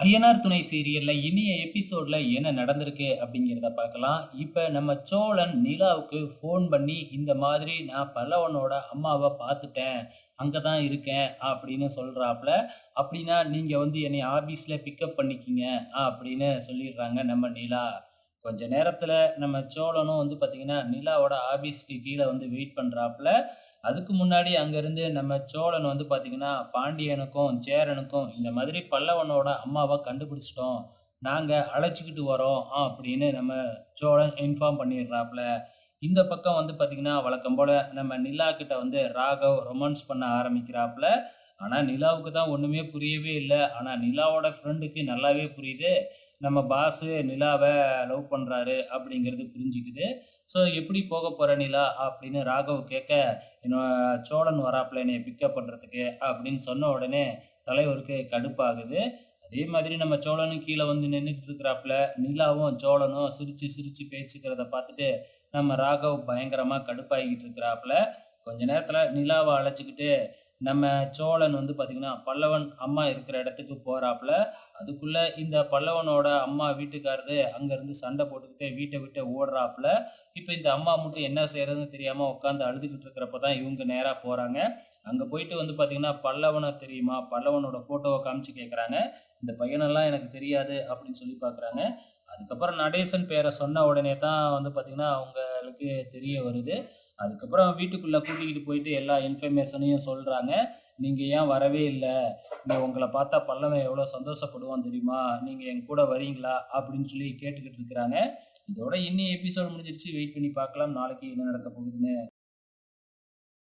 ஐயனார் துணை சீரியல்ல இனிய எபிசோட்ல என்ன நடந்திருக்கு அப்படிங்கிறத பார்க்கலாம். இப்போ நம்ம சோழன் நிலாவுக்கு ஃபோன் பண்ணி, இந்த மாதிரி நான் பல்லவனோட அம்மாவை பார்த்துட்டேன். அங்கே தான் இருக்கேன் அப்படின்னு சொல்கிறாப்புல அப்படின்னா நீங்கள் வந்து என்னைய ஆஃபீஸில் பிக்கப் பண்ணிக்கங்க அப்படின்னு சொல்லிடுறாங்க நம்ம நிலா. கொஞ்ச நேரத்தில் நம்ம சோழனும் வந்து பார்த்தீங்கன்னா, நிலாவோட ஆபீஸ்க்கு கீழே வந்து வெயிட் பண்ணுறாப்புல அதுக்கு முன்னாடி அங்கேருந்து நம்ம சோழன் வந்து பார்த்தீங்கன்னா, பாண்டியனுக்கும், சேரனுக்கும் இந்த மாதிரி பல்லவனோட அம்மாவை கண்டுபிடிச்சிட்டோம். நாங்கள் அழைச்சிக்கிட்டு வரோம் அப்படின்னு நம்ம சோழன் இன்ஃபார்ம் பண்ணிடுறாப்புல. இந்த பக்கம் வந்து பார்த்தீங்கன்னா, வழக்கம் போல் நம்ம நிலா கிட்ட வந்து ராகவ் ரொமான்ஸ் பண்ண ஆரம்பிக்கிறாப்புல. ஆனால் நிலாவுக்கு தான் ஒன்றுமே புரியவே இல்லை. ஆனால் நிலாவோட ஃப்ரெண்டுக்கு நல்லாவே புரியுது. நம்ம பாஸு நிலாவை லவ் பண்ணுறாரு அப்படிங்கிறது புரிஞ்சுக்குது. ஸோ "எப்படி போக போகிற நிலா?" அப்படின்னு ராகவ் கேட்க, "என்னோட சோழன் வராப்பில் என்னை பிக்கப் பண்ணுறதுக்கு அப்படின்னு சொன்ன உடனே தலைவருக்கு கடுப்பாகுது. அதே மாதிரி நம்ம சோழனும் கீழே வந்து நின்றுட்டு இருக்கிறாப்புல நிலாவும் சோழனும் சிரிச்சு சிரிச்சு பேச்சுக்கிறத பார்த்துட்டு, நம்ம ராகவ் பயங்கரமாக கடுப்பாகிக்கிட்டு இருக்கிறாப்புல கொஞ்ச நேரத்தில் நிலாவை அழைச்சிக்கிட்டு நம்ம சோழன் வந்து பார்த்தீங்கன்னா, பல்லவன் அம்மா இருக்கிற இடத்துக்கு போகிறாப்புல அதுக்குள்ள இந்த பல்லவனோட அம்மா வீட்டுக்காரரு அங்கேருந்து சண்டை போட்டுக்கிட்டு வீட்டை விட்டு ஓடுறாப்புல இப்போ இந்த அம்மா மட்டும் என்ன செய்கிறதுன்னு தெரியாமல் உட்காந்து அழுதுகிட்டு இருக்கிறப்ப தான் இவங்க நேராக போகிறாங்க அங்கே போயிட்டு வந்து பார்த்தீங்கன்னா, பல்லவனை தெரியுமா?" பல்லவனோட ஃபோட்டோவை காமிச்சு கேட்குறாங்க "இந்த பையனெல்லாம் எனக்கு தெரியாது" அப்படின்னு சொல்லி பார்க்குறாங்க. அதுக்கப்புறம் நடேசன் பேரை சொன்ன உடனே தான் வந்து பார்த்தீங்கன்னா, அளவுக்கு தெரிய வருது. அதுக்கப்புறம் வீட்டுக்குள்ளே கூட்டிக்கிட்டு போயிட்டு எல்லா இன்ஃபர்மேஷனையும் சொல்கிறாங்க நீங்கள் ஏன் வரவே இல்லை இங்க உங்களை பார்த்தா பல்லவன் எவ்வளோ சந்தோஷப்படுவான் தெரியுமா? நீங்கள் என் கூட வரீங்களா?" அப்படின்னு சொல்லி கேட்டுக்கிட்டு இருக்கிறாங்க. இதோட இன்னிய எபிசோட் முடிஞ்சிருச்சு. வெயிட் பண்ணி பார்க்கலாம். நாளைக்கு என்ன நடக்க போகுதுன்னு.